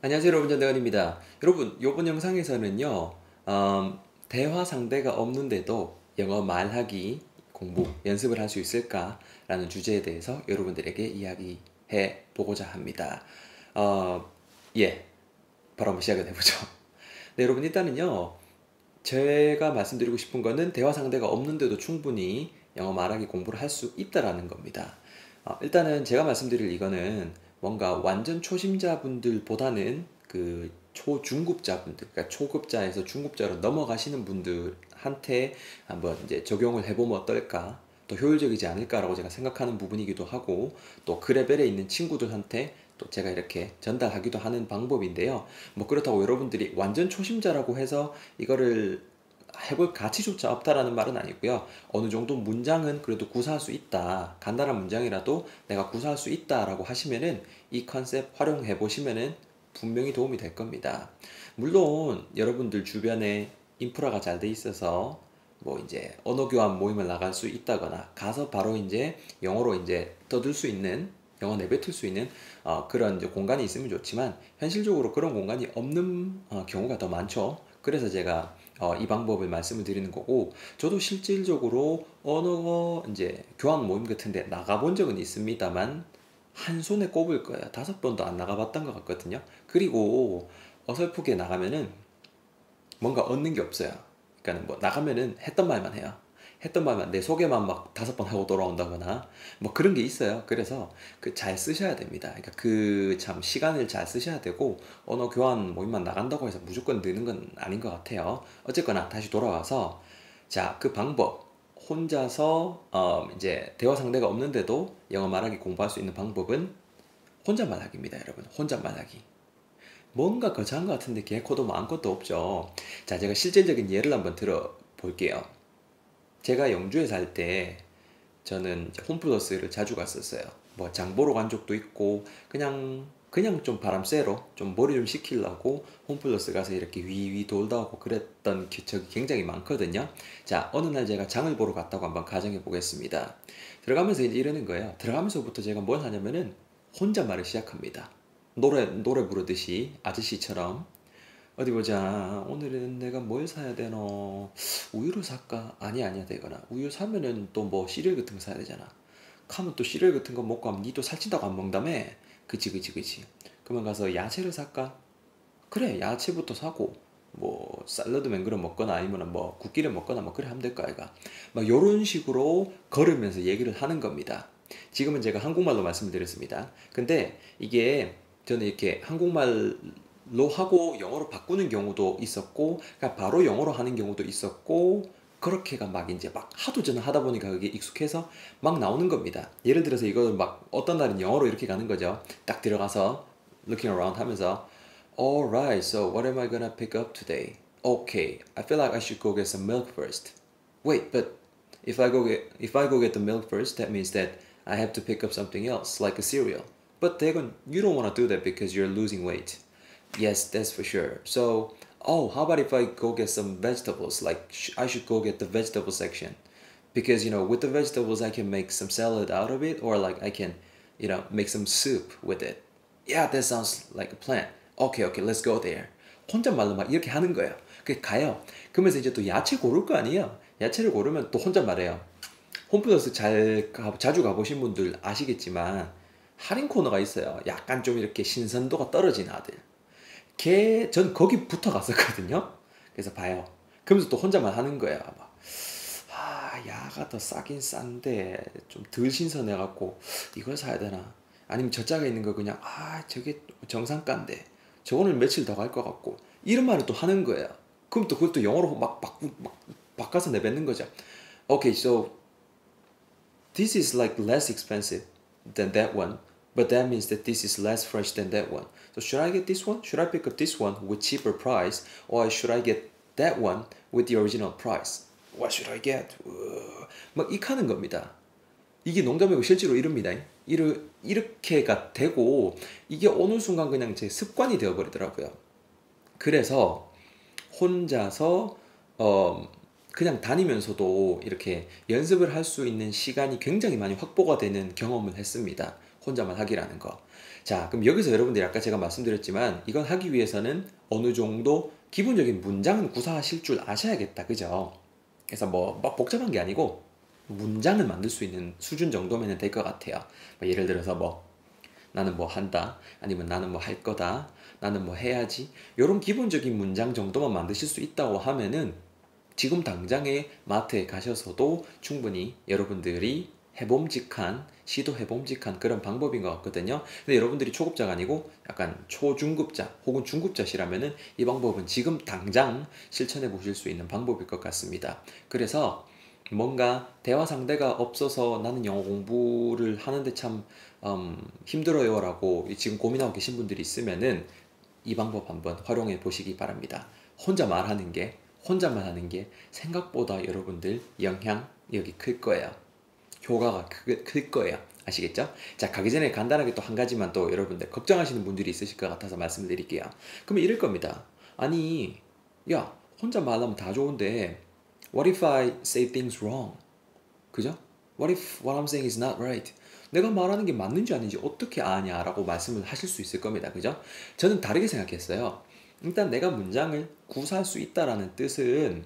안녕하세요 여러분 전대건입니다. 여러분 이번 영상에서는요 음, 대화 상대가 없는데도 영어 말하기 공부 연습을 할 수 있을까 라는 주제에 대해서 여러분들에게 이야기해 보고자 합니다. 어, 예 바로 한번 시작을 해보죠. 네 여러분 일단은요 제가 말씀드리고 싶은 거는 대화 상대가 없는데도 충분히 영어 말하기 공부를 할 수 있다라는 겁니다. 어, 일단은 제가 말씀드릴 이거는 뭔가 완전 초심자분들보다는 그 초중급자분들, 그러니까 초급자에서 중급자로 넘어가시는 분들한테 한번 이제 적용을 해보면 어떨까? 또 효율적이지 않을까라고 제가 생각하는 부분이기도 하고 또 그 레벨에 있는 친구들한테 또 제가 이렇게 전달하기도 하는 방법인데요. 뭐 그렇다고 여러분들이 완전 초심자라고 해서 이거를 해볼 가치조차 없다라는 말은 아니고요. 어느 정도 문장은 그래도 구사할 수 있다. 간단한 문장이라도 내가 구사할 수 있다라고 하시면은 이 컨셉 활용해 보시면은 분명히 도움이 될 겁니다. 물론 여러분들 주변에 인프라가 잘 돼 있어서 뭐 이제 언어 교환 모임을 나갈 수 있다거나 가서 바로 이제 영어로 이제 떠들 수 있는 영어 내뱉을 수 있는 어, 그런 공간이 있으면 좋지만 현실적으로 그런 공간이 없는 어, 경우가 더 많죠. 그래서 제가 어, 이 방법을 말씀을 드리는 거고 저도 실질적으로 언어 이제 교환 모임 같은데 나가본 적은 있습니다만 한 손에 꼽을 거예요. 다섯 번도 안 나가봤던 것 같거든요. 그리고 어설프게 나가면은 뭔가 얻는 게 없어요. 그러니까 뭐 나가면은 했던 말만 해요. 했던 말만 내 소개만 막 다섯 번 하고 돌아온다거나 뭐 그런 게 있어요. 그래서 그 잘 쓰셔야 됩니다. 그러니까 그 참 시간을 잘 쓰셔야 되고 언어 교환 모임만 나간다고 해서 무조건 느는 건 아닌 것 같아요. 어쨌거나 다시 돌아와서 자 그 방법 혼자서 어 이제 대화 상대가 없는데도 영어 말하기 공부할 수 있는 방법은 혼자 말하기입니다, 여러분. 혼자 말하기. 뭔가 거창한 것 같은데 개코도 마음것도 없죠. 자, 제가 실질적인 예를 한번 들어 볼게요. 제가 영주에 살 때 저는 홈플러스를 자주 갔었어요. 뭐 장 보러 간 적도 있고 그냥 그냥 좀 바람 쐬러 좀 머리 좀 식히려고 홈플러스 가서 이렇게 위위 돌다 오고 그랬던 적이 굉장히 많거든요. 자 어느 날 제가 장을 보러 갔다고 한번 가정해 보겠습니다. 들어가면서 이제 이러는 거예요. 들어가면서부터 제가 뭘 하냐면은 혼잣말을 시작합니다. 노래 노래 부르듯이 아저씨처럼 어디 보자. 오늘은 내가 뭘 사야 되노? 우유를 살까? 아니 아니야 되거나 우유 사면은 또 뭐 시리얼 같은 거 사야 되잖아. 가면 또 시리얼 같은 거 먹고 하면 니도 살찐다고 안 먹다며? 그치 그치 그치. 그러면 가서 야채를 살까? 그래 야채부터 사고 뭐 샐러드 맹그러 먹거나 아니면 뭐 국기를 먹거나 뭐 그래 하면 될 거 아이가. 막 요런 식으로 걸으면서 얘기를 하는 겁니다. 지금은 제가 한국말로 말씀을 드렸습니다. 근데 이게 저는 이렇게 한국말 로 하고 영어로 바꾸는 경우도 있었고, 그러니까 바로 영어로 하는 경우도 있었고, 그렇게가 막 이제 막 하도 저는 하다 보니까 그게 익숙해서 막 나오는 겁니다. 예를 들어서 이거를 막 어떤 날은 영어로 이렇게 가는 거죠. 딱 들어가서 looking around 하면서 Alright, so what am I gonna pick up today? Okay, I feel like I should go get some milk first. Wait, but if I go get if I go get the milk first, that means that I have to pick up something else, like a cereal. But Dagon, you don't want to do that because you're losing weight. Yes, that's for sure. So, oh, how about if I go get some vegetables? Like, sh- I should go get the vegetable section. Because, you know, with the vegetables, I can make some salad out of it, or like I can, you know, make some soup with it. Yeah, that sounds like a plan. Okay, okay, let's go there. 혼잣말로 막 이렇게 하는 거예요. 그 가요. 그러면서 이제 또 야채 고를 거 아니에요. 야채를 고르면 또 혼잣말해요. 홈플러스 잘 가, 자주 가보신 분들 아시겠지만 할인 코너가 있어요. 약간 좀 이렇게 신선도가 떨어진 아들. 걔, 전 거기 붙어 갔었거든요. 그래서 봐요. 그러면서 또 혼자만 하는 거예요. 막, 아, 야가 더 싸긴 싼데, 좀 덜 신선해갖고, 이걸 사야 되나? 아니면 저 짝에 있는 거 그냥, 아, 저게 정상가인데, 저거는 며칠 더 갈 것 같고, 이런 말을 또 하는 거예요. 그럼 또 그것도 영어로 막, 막, 막 바꿔서 내뱉는 거죠. Okay, so, this is like less expensive than that one. But that means that this is less fresh than that one. So should I get this one? Should I pick up this one with cheaper price, or should I get that one with the original price? What should I get? 막이 하는 겁니다. 이게 농담이고 실제로 이럽니다. 이르, 이렇게가 되고 이게 어느 순간 그냥 제 습관이 되어버리더라고요. 그래서 혼자서 어, 그냥 다니면서도 이렇게 연습을 할 수 있는 시간이 굉장히 많이 확보가 되는 경험을 했습니다. 혼자만 하기라는 거. 자, 그럼 여기서 여러분들이 아까 제가 말씀드렸지만 이건 하기 위해서는 어느 정도 기본적인 문장은 구사하실 줄 아셔야겠다. 그죠? 그래서 뭐, 막 복잡한 게 아니고 문장을 만들 수 있는 수준 정도면 될 것 같아요. 뭐 예를 들어서 뭐 나는 뭐 한다 아니면 나는 뭐 할 거다 나는 뭐 해야지 이런 기본적인 문장 정도만 만드실 수 있다고 하면은 지금 당장에 마트에 가셔서도 충분히 여러분들이 해봄직한 시도해봄직한 그런 방법인 것 같거든요. 근데 여러분들이 초급자가 아니고 약간 초중급자 혹은 중급자시라면은 이 방법은 지금 당장 실천해 보실 수 있는 방법일 것 같습니다. 그래서 뭔가 대화 상대가 없어서 나는 영어 공부를 하는데 참 음, 힘들어요 라고 지금 고민하고 계신 분들이 있으면은 이 방법 한번 활용해 보시기 바랍니다. 혼자 말하는 게 혼자만 하는 게 생각보다 여러분들 영향력이 클 거예요. 효과가 클, 클 거예요. 아시겠죠? 자, 가기 전에 간단하게 또 한 가지만 또 여러분들 걱정하시는 분들이 있으실 것 같아서 말씀을 드릴게요. 그러면 이럴 겁니다. 아니, 야, 혼자 말하면 다 좋은데 What if I say things wrong? 그죠? What if what I'm saying is not right? 내가 말하는 게 맞는지 아닌지 어떻게 아냐라고 말씀을 하실 수 있을 겁니다. 그죠? 저는 다르게 생각했어요. 일단 내가 문장을 구사할 수 있다라는 뜻은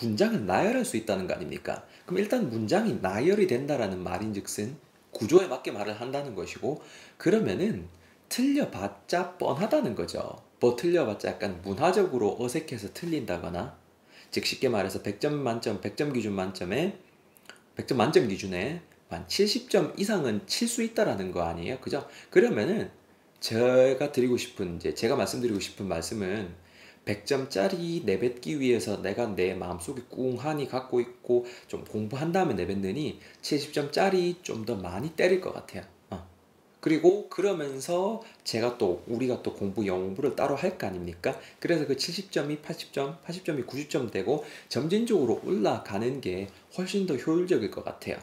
문장을 나열할 수 있다는 거 아닙니까? 그럼 일단 문장이 나열이 된다라는 말인즉슨 구조에 맞게 말을 한다는 것이고 그러면은 틀려봤자 뻔하다는 거죠. 뭐 틀려봤자 약간 문화적으로 어색해서 틀린다거나 즉 쉽게 말해서 100점 만점, 100점 기준 만점에 100점 만점 기준에 한 70점 이상은 칠 수 있다라는 거 아니에요? 그죠? 그러면은 제가 드리고 싶은 이제 제가 말씀드리고 싶은 말씀은 100점짜리 내뱉기 위해서 내가 내 마음속에 꿍하니 갖고 있고 좀 공부한 다음에 내뱉느니 70점짜리 좀 더 많이 때릴 것 같아요. 그리고 그러면서 제가 또 우리가 또 공부 영어 공부를 따로 할 거 아닙니까? 그래서 그 70점이 80점, 80점이 90점 되고 점진적으로 올라가는 게 훨씬 더 효율적일 것 같아요.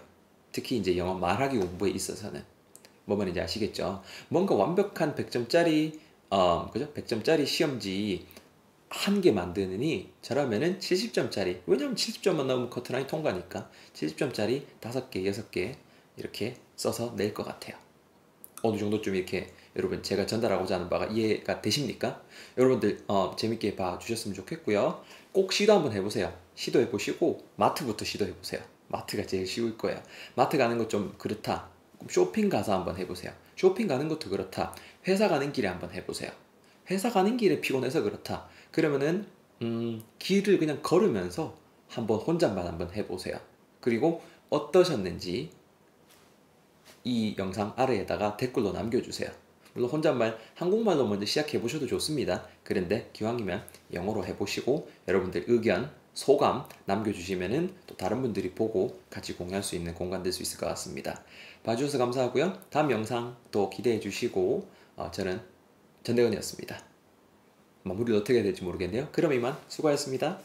특히 이제 영어 말하기 공부에 있어서는 뭐 말인지 아시겠죠? 뭔가 완벽한 100점짜리 어, 그죠? 100점짜리 시험지 한 개 만드느니 저라면은 70점짜리 왜냐면 70점만 나오면 커트라인 통과니까 70점짜리 5개, 6개 이렇게 써서 낼 것 같아요. 어느 정도쯤 이렇게 여러분 제가 전달하고자 하는 바가 이해가 되십니까? 여러분들 어, 재밌게 봐주셨으면 좋겠고요. 꼭 시도 한번 해보세요. 시도해 보시고 마트부터 시도해 보세요. 마트가 제일 쉬울 거예요. 마트 가는 것좀 그렇다. 쇼핑 가서 한번 해보세요. 쇼핑 가는 것도 그렇다. 회사 가는 길에 한번 해보세요. 회사 가는 길에 피곤해서 그렇다. 그러면은 음, 길을 그냥 걸으면서 한번 혼잣말 한번 해보세요. 그리고 어떠셨는지 이 영상 아래에다가 댓글로 남겨주세요. 물론 혼잣말 한국말로 먼저 시작해 보셔도 좋습니다. 그런데 기왕이면 영어로 해보시고 여러분들 의견, 소감 남겨주시면은 또 다른 분들이 보고 같이 공유할 수 있는 공간 될 수 있을 것 같습니다. 봐주셔서 감사하고요. 다음 영상 또 기대해 주시고 어, 저는 전대건이었습니다. 마무리를 어떻게 해야 될지 모르겠네요. 그럼 이만 수고하셨습니다.